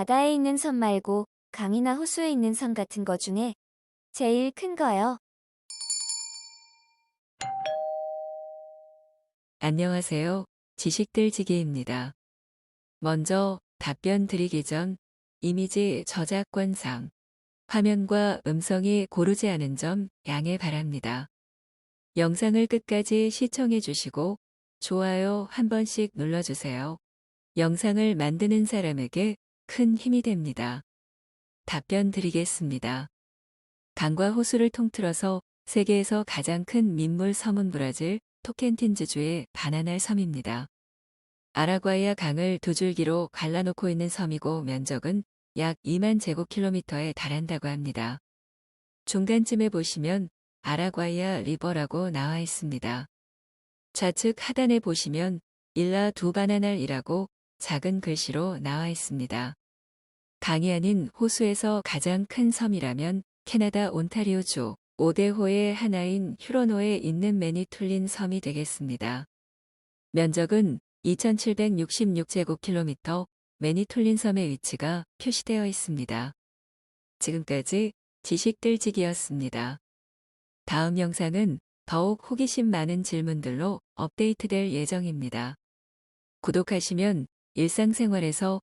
바다에 있는 섬 말고 강이나 호수에 있는 섬 같은 거 중에 제일 큰 거요. 안녕하세요. 지식들지기입니다. 먼저 답변 드리기 전 이미지 저작권상 화면과 음성이 고르지 않은 점 양해 바랍니다. 영상을 끝까지 시청해 주시고 좋아요 한 번씩 눌러주세요. 영상을 만드는 사람에게 큰 힘이 됩니다. 답변 드리겠습니다. 강과 호수를 통틀어서 세계에서 가장 큰 민물 섬은 브라질 토켄틴즈주의 바나날 섬입니다. 아라과이아 강을 두 줄기로 갈라놓고 있는 섬이고 면적은 약 2만 제곱킬로미터에 달한다고 합니다. 중간쯤에 보시면 아라과이아 리버라고 나와 있습니다. 좌측 하단에 보시면 일라 두 바나날이라고 작은 글씨로 나와 있습니다. 강이 아닌 호수에서 가장 큰 섬이라면 캐나다 온타리오주 오데호의 하나인 휴로노에 있는 매니툴린 섬이 되겠습니다. 면적은 2766제곱킬로미터 매니툴린 섬의 위치가 표시되어 있습니다. 지금까지 지식들지기였습니다. 다음 영상은 더욱 호기심 많은 질문들로 업데이트될 예정입니다. 구독하시면 일상생활에서